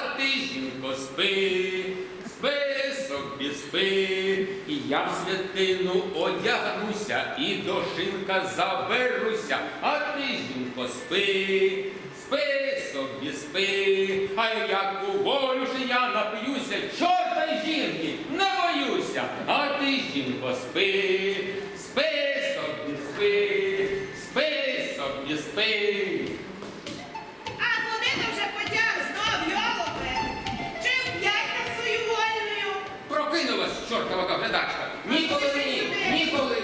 мандрує, а ти, жінко, спи, спи собі спи, і я в святину одягнуся, і до шинка заберуся, а ти, жінко, спи, спи собі спи, а як у волю ж я нап'юся, чорта жінки, не боюся, а ти, жінко, спи, спи собі спи, спи собі спи. Чортова. Ніколи мені, ніколи.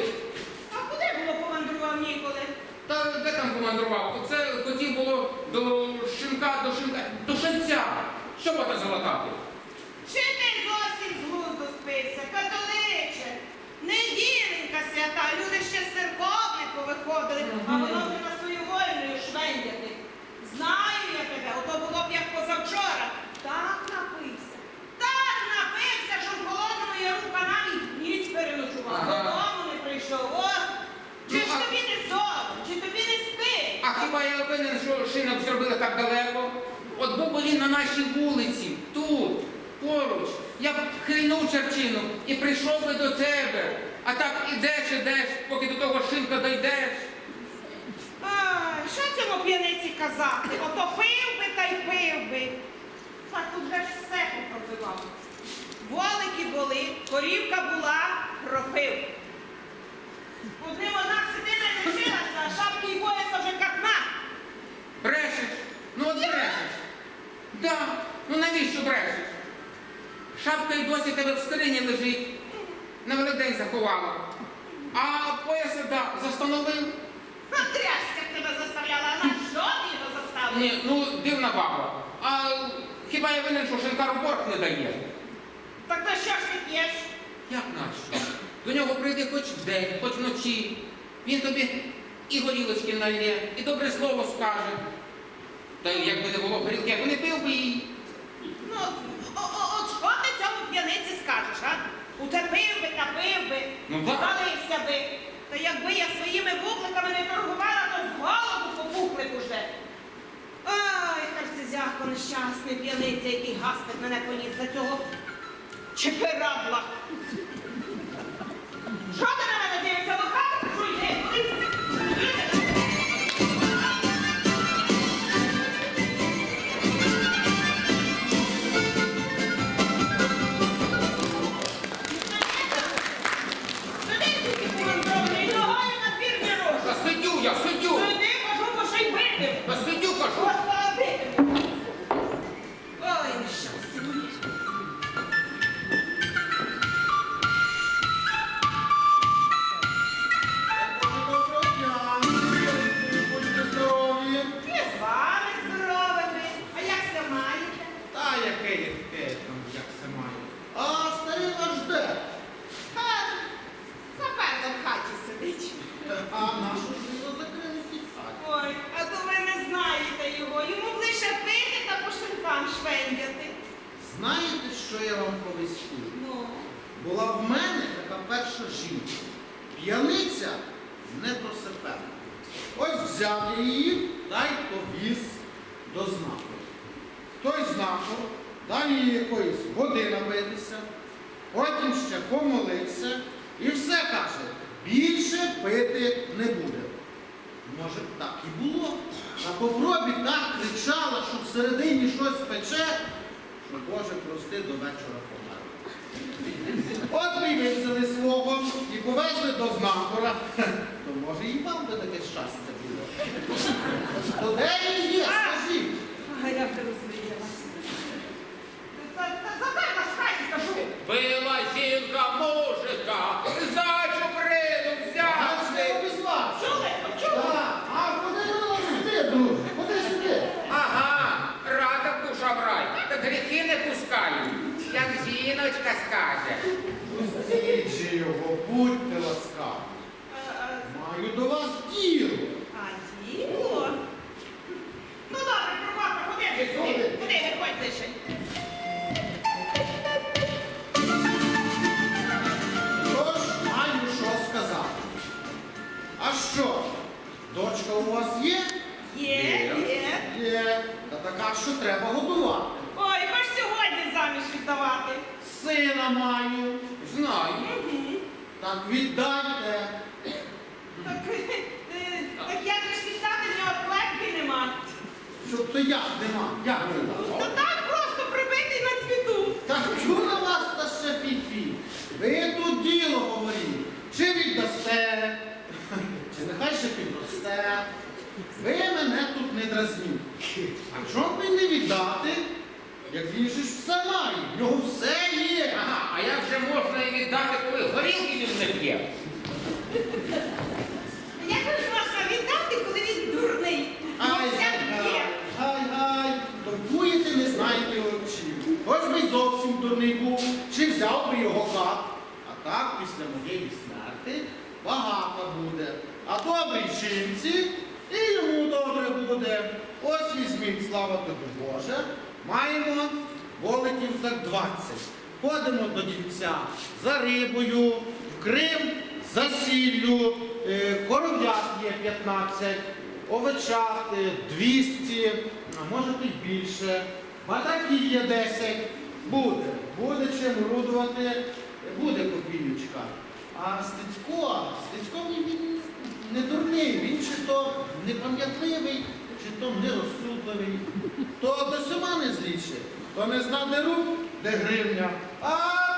А куди було помандрував ніколи? Та де там командрував? То це хотів було до шинка, до шинка, до шинця. Що бота залатати? Чи ти зовсім з глузду спився, католиче? Неділенька свята, люди ще з церков не повиходили, а воно вже на свою вольною швендяти. Знаю я тебе, ото було б як позавчора. Так напився. Так напився, що в холодному яру каналі ніч переночував. Ага. Додому не прийшов. От. Чи Ну, ж а- тобі не сон, чи тобі не спить? А хіба я винен, що шинок зробили так далеко? От був би він на нашій вулиці, тут, поруч. Я б хильнув черчину і прийшов би до тебе. А так ідеш, ідеш, поки до того шинка дійдеш. Ай, що цьому п'яниці казати? Ото пив би та й пив би. Так тут вже ж все попробивав. Волики були, корівка була, пропив. Одним одна сидина не лишилася, а шапки й пояса вже катна. Брешеш? Ну от брешеш. Да, ну навіщо брешеш? Шапка й досі тебе в скрині лежить. На великдень заховала. А пояса, да, застановив. А трясся тебе заставляла, а на що ти його заставила? Ні, ну дивна баба. А хіба я винен, що шинкару борг не дає? Так то що ж ти п'єш? Як нащо? До нього прийди хоч вдень, хоч вночі. Він тобі і горілочки налє, і добре слово скаже. Та якби не було горілки, я б не пив би її. Ну, о- о- от що ти цьому п'яниці скажеш, а? Утепив би та пив би, Ну, так. залився би. Та якби я своїми бубликами не торгувала, то з голоду попухли б уже. Ай, харцезяко нещасний п'яниця, який гаспет мене поніс за цього чеперадла. Що ти на мене дивишся? Не буде. Може, так і було. А попробі так кричала, що всередині щось пече, що Боже прости до вечора помер. От ми вивезли свого і повезли до знахора. То може і вам би таке щастя було. То де він є, скажіть? а я вже розуміялася. Та, в хаті, кажу. Била жінка мужика, за чуприну А взявши. що без вас? Чули? Чули? Так, А куди ви сюди, друже? Куди сюди? Ага, рада душа в рай, так гріхи не пускаю, як жіночка скаже. Пустіть же його, будьте ласкаві. А, а, Маю до вас діло. А діло? Ну добре, Прокопа, Куди? ти? Куди виходь лише? Тож маю що сказати. Аж Дочка у вас є? Є, Є. є. Є. Та така, що треба годувати. Ой, хоч сьогодні заміж віддавати. Сина маю. Знаю. Так віддайте. Так, е, так як же ж віддати, в нього клепки нема. Щоб то як нема? Як То віддати? так просто прибитий на цвіту. Та чу на вас та ще фі-фі. Ви тут діло говоріть. Чи віддасте, чи нехай ще підросте. Ви мене тут не дразніть. А чому б не віддати, як він же ж все має? В нього все є. Ага, а як же можна і віддати, коли горілки він не п'є? Як же ж можна віддати, коли він дурний? Ай, все гай, гай, гай, торгуєте, не знаєте очів. Хоч би й зовсім дурний був, чи взяв би його кат. А так після моєї смерти багато буде. А добрій жінці і йому добре буде. Ось візьміть, слава тобі Боже. Маємо воликів так 20. Ходимо до дівця за рибою, в Крим за сіллю, е, коров'ят є 15, овечат е, 200, а може тут більше. Батаків є 10. Буде. Буде чим орудувати, буде копійочка. А Стецько, Стецько не дурний, він чи то непам'ятливий, чи то нерозсудливий, то до сьома не зліче, то не зна де рук, де гривня. А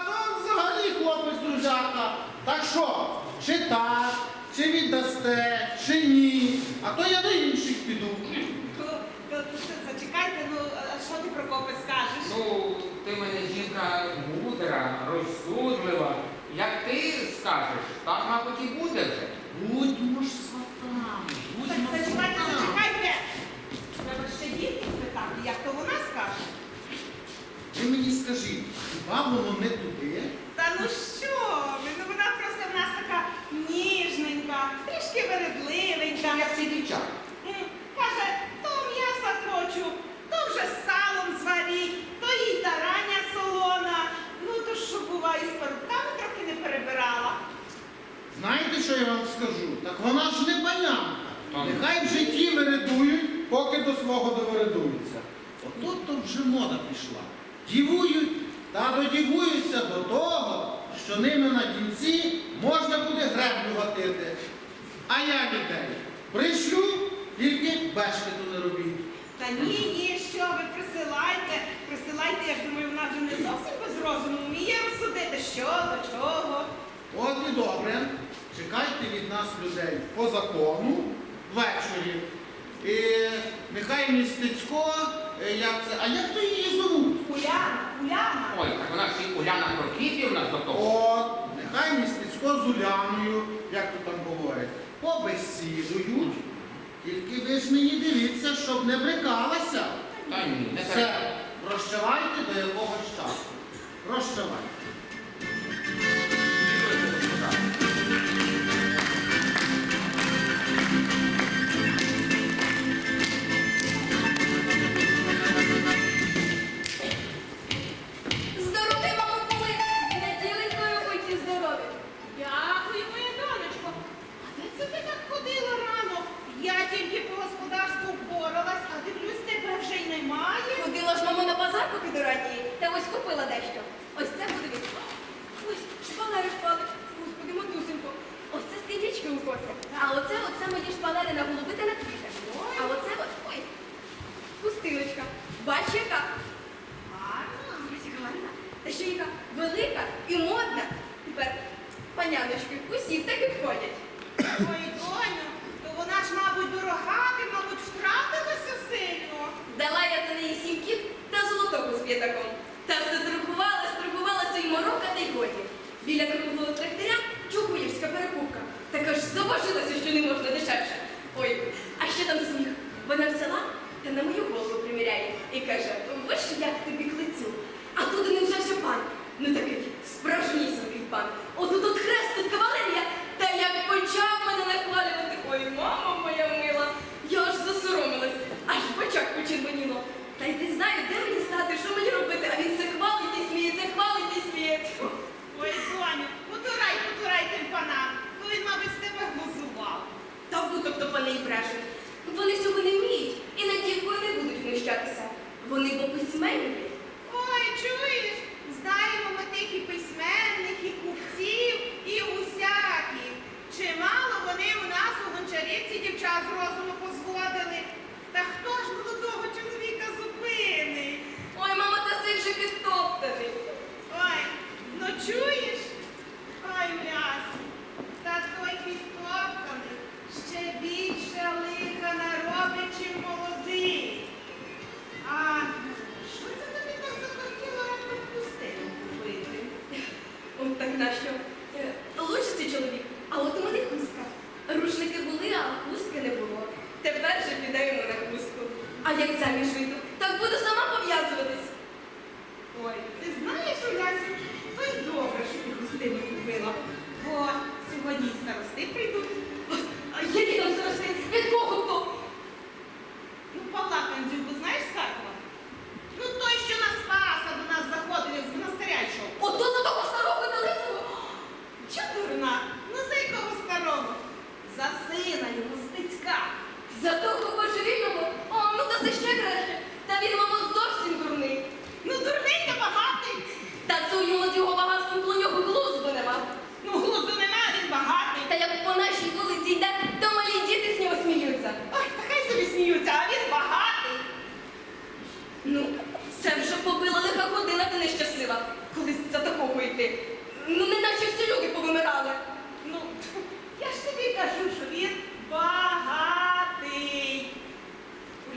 то взагалі хлопець друзяка. Так що, чи так, чи віддасте, чи ні, а то я до інших піду. Зачекайте, ну а що ти Прокопе скажеш? Ну, ти мене жінка мудра, розсудлива. Як ти скажеш, так, мабуть, і буде вже. Будьмо ж сватами, Так, зачекайте, зачекайте. Треба ще дітей спитати, як то вона скаже. Ви мені скажіть, хіба воно не туди? Та ну що ви, ну вона просто в нас така ніжненька, трішки вередливенька. Як ці дівчата. Каже, то м'яса хочу, то вже з салом зваріть, то їй тарання солона. Ну то що буває, з парубками трохи не перебирала. Знаєте, що я вам скажу? Так вона ж не панянка. Та. Нехай в житті вередують, поки до свого довередуються. Отут то вже мода пішла. Дівують та додівуються до того, що ними на кінці можна буде греблю гатити. А я людей пришлю, тільки бешкету не робіть. Та ні, ні, що ви присилайте, присилайте, я ж думаю, вона вже не зовсім без розуму вміє розсудити, що до чого. От і добре. Чекайте від нас людей по закону ввечері. І нехай містецько, е, як це, а як то її зовуть? Уляна, Уляна. Ой, так вона ж і Уляна Прокіпівна до того. От, нехай містецько з Уляною, як то там говорять, побесідують. Тільки ви ж мені дивіться, щоб не брикалася. Та ні, не Все, треба. прощавайте до якогось часу. Прощавайте. Це у коси. А оце от саме ті шпалери на та на квіти. А оце от, ой, пустилочка. Бач, яка. Гарно. Ось гарна. Та ще яка велика і модна. Тепер паняночки усі в таки входять. Ой, доню, то вона ж, мабуть, дорога, ти, мабуть, втратилася сильно. Дала я за неї сім кіт та золотого з п'ятаком. Та все торгувала, торгувалася і морока та й годі. Біля круглого трактиря. Така ж заважилася, що не можна дешевше. Ой, а ще там сміх. Вона взяла та на мою голову приміряє і каже, ви ж як тобі клицю. А туди не взявся пан. Ну такий справжнісінький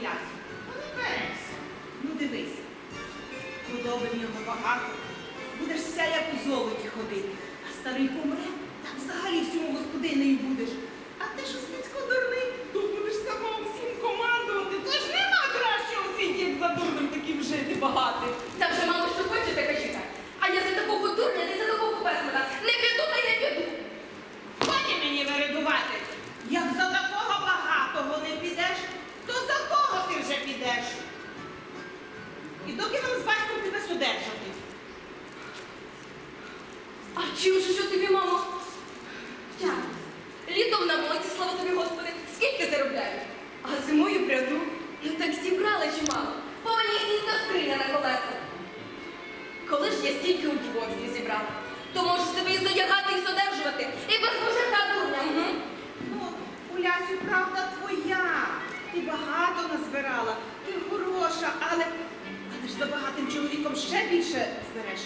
пляску. Ну не ну дивися. Худоби в нього багато. Будеш вся як у золоті ходити. А старий помре, там взагалі всьому господинею будеш. А ти що слідсько дурний, то будеш сама всім командувати. Тож нема кращого світі, як за дурним таким жити багатим. чимало, повелісінька скриня на колеса. Коли ж я стільки у дівоцьких зібрала, то можу себе і зодягати, і содержувати, і без мужика дурня. Ну, Улясю, правда твоя. Ти багато назбирала, ти хороша, але але ж за багатим чоловіком ще більше збереш.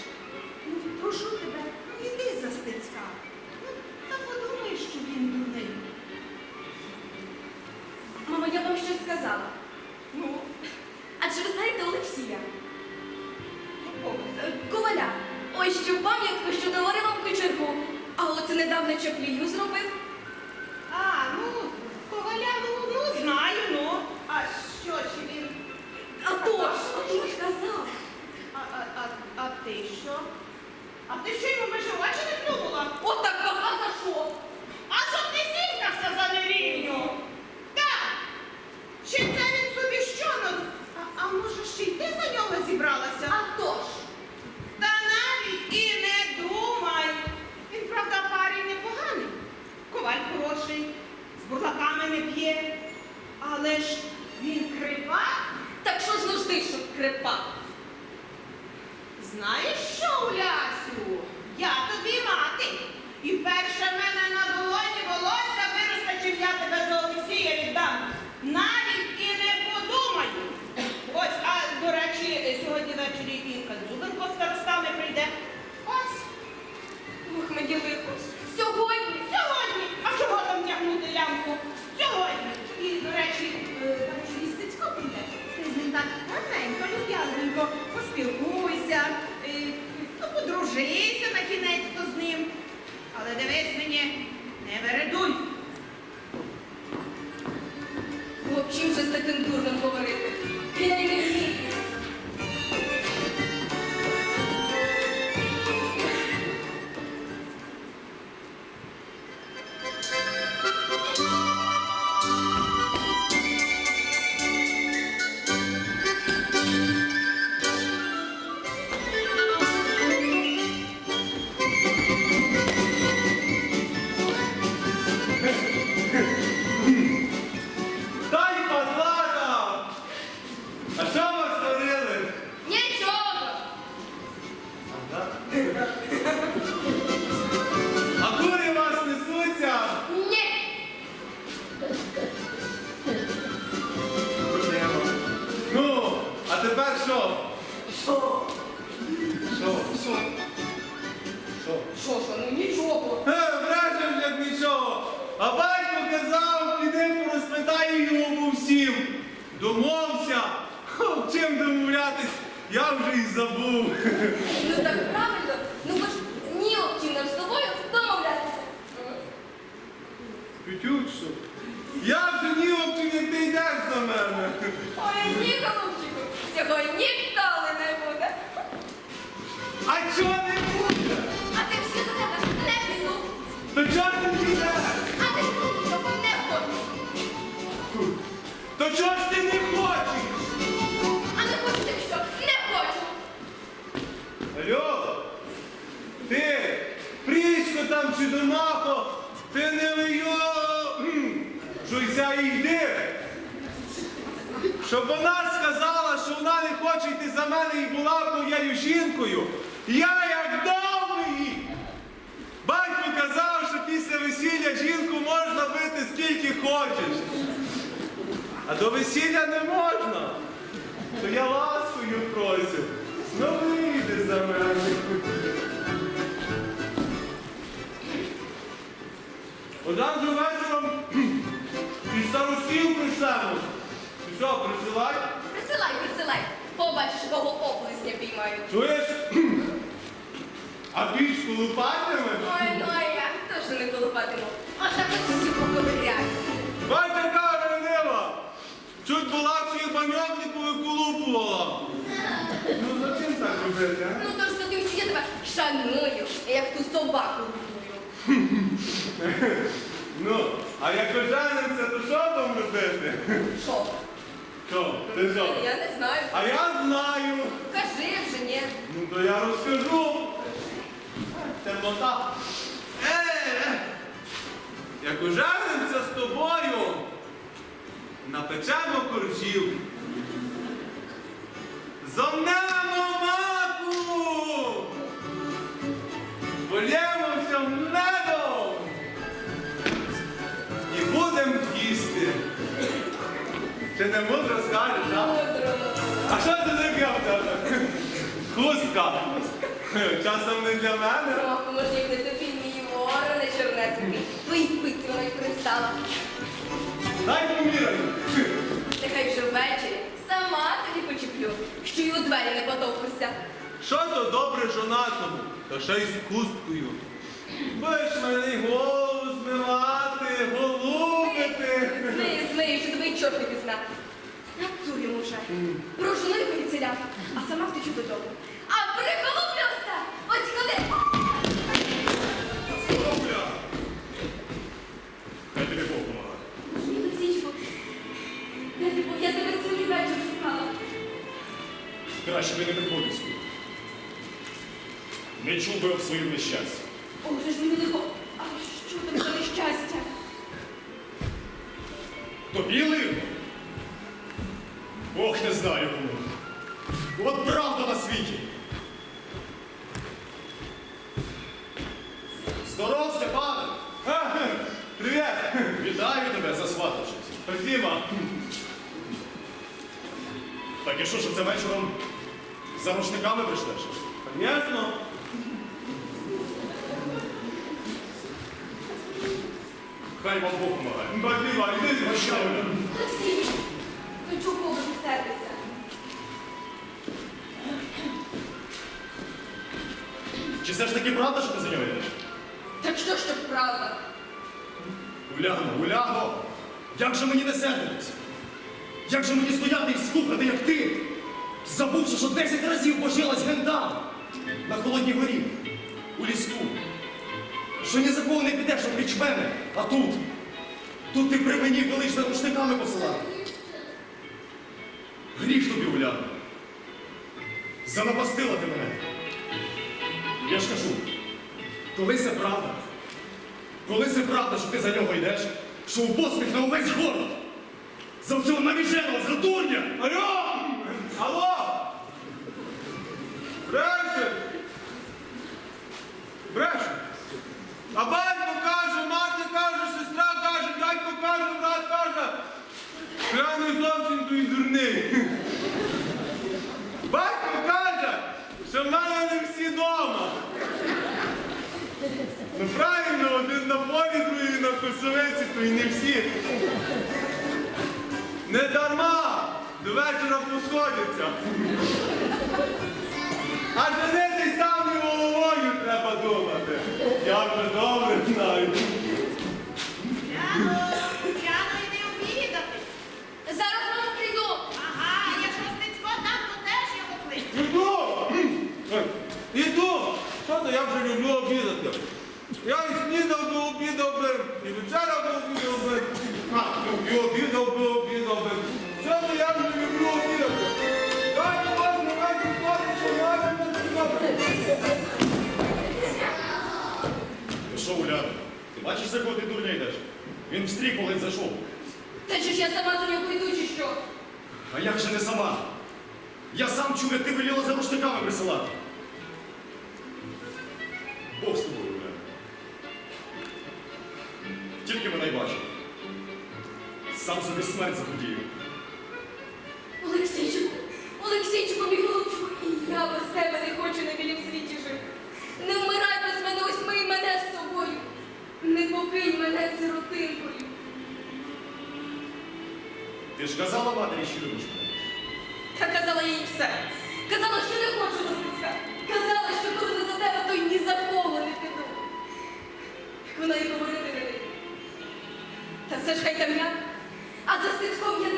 недавно чаплію зробив. Перше в мене на долоні волосся виросте, чим я тебе за Олексія віддам. Навіть і не подумаю. Ось, а до речі, сьогодні ввечері Інка Дзубенко старостами прийде. Ось. Ух, ми ділимо. Сьогодні, сьогодні. А чого там тягнути лямку? Сьогодні. І, до речі, е, містецько прийде. Так гарненько, люб'язненько, поспілкуйся, е, ну, подружися на кінець-то з ним. Але дивись мені, не вередуй. Взагалі вже з таким дурним говорив. Що? Що? Що? Що? Що? Що, що? Ну нічого. Е, Брешеш, як нічого. А батько казав, піди порозпитаю по всім. Домовся. Чим домовлятись, я вже й забув. Ну так правильно. Ну бо ж ні нам з тобою домовлятися. Петючо, я вже ні як ти йдеш за мене. Ой, ні, голубчику, буде. А чого не буде? А ти всі за тебе не піду. То чого ти не йдеш? А ти щоб не хочу. То чого ж ти не хочеш? А не хочу ти що? Не хочу. Алло, ти, Прісько там чи Домахо, ти не вийо, жуйся і йди. Щоб вона сказала, що вона не хоче йти за мене і була моєю жінкою. Я як дав її. Батько казав, що після весілля жінку можна бити скільки хочеш. А до весілля не можна. То я ласкою просю. Ну вийди за мене. Одразу вечором і старостів пришлемо. І що, присилай? Присилай, присилай. Побачиш, кого оплесня піймаю. Чуєш? А пічку лупатимеш? Ой, ну а я теж не колупатиму. А так всі поковиряю. Батя каже, Нива, чуть була всіх баньовнику виколупувала. Ну зачем так робити, а? Ну то ж що я тебе шаную, як ту собаку люблю. Ну, а як оженимося, то що там робити? Що? Що? Ти що? Я не знаю. А я знаю. Кажи вже, ні. Ну то я розкажу. Темнота. Е, як оженимося з тобою, напечемо коржів. Зомнемо маку. Полємося медом. І будем їсти. Чи не мудро скажеш, а? А що це таке в тебе? Хустка. Часом не для мене. Може, як не тобі мій вороне чорнесенький. Твої пиці вона й пристала. Дай поміряй. Нехай вже ввечері сама тобі почеплю, що й у двері не потовкуся. Що то добре жонатому, та ще й з хусткою. Будеш мене й голову змивати, голубити. Змию, змию, що тебе й чорт не пізна. Цю йому вже. Прожену його від а сама втечу додому. А приколоплюся! Краще би не приходив сюди. Не чув би об своїм нещасті. О, вже ж мені лихо. А що там за нещастя? Тобі ливно? Бог не знаю кому. От правда на світі. Здоров, Степане! Привіт. Вітаю тебе, засватавшись. Спасибо. Так і що ж це вечором за рушниками прийшлеш? Понятно? Хай вам Бог помагає. Спасибо. Іди Прощай. Олексій, ну чого ви сердися? Чи все ж таки правда, що ти за нього йдеш? Так що ж то правда? Уляно, Уляно, як же мені не сердитись? Як же мені стояти і слухати, як ти, забувши, що 10 разів божилась гендам на холодній горі, у ліску, що ні за кого не підеш опліч мене, а тут, тут ти при мені велиш за рушниками посилати. Гріх тобі, Уляно. Занапастила ти мене. Я ж кажу, коли це правда, коли це правда, що ти за нього йдеш, що у поспіх на увесь город, за цього навіженого, за дурня, Алло! Алло! Бреше! Бреше! А батько каже, мати каже, сестра каже, дядько каже, брат що я не зовсім той дурний. Батько каже, що в мене не всі вдома. Ну правильно, один на полі, другий на косовиці, то і не всі. Не дарма до вечора посходяться. А женитись сам і головою треба думати. Я вже добре знаю. Яно, Яно, йди обідати. Зараз вам прийду. Ага, якщо Стецько там, то теж його клич. Іду! Іду! Що то я вже люблю обідати? Я і снідав би, обідав би, і вечеряв би, обідав би, і обідав би, обідав би. Що то я вже люблю обідати? Дай можна, дай підходить, що я не добре. Ну що, Уляна, ти бачиш, за кого ти дурня йдеш? Він в стрій, коли зайшов. Та чи ж я сама за нього йду, чи що? А як же не сама? Я сам чув, як ти веліла за рушниками присилати. Смерть захотів. Олексійчику, Олексійчику, мій голубчику, і я без тебе не хочу на білім світі жити. Не вмирай без мене, ось мий мене з собою. Не покинь мене сиротинкою. Ти ж казала матері, що любиш мене. Та казала їй все. Казала, що не хочу за Стецька. Казала, що коли не за тебе, то й ні за кого не піду. Як Вона й говорити не. Та все ж хай там я, а за Стецьком я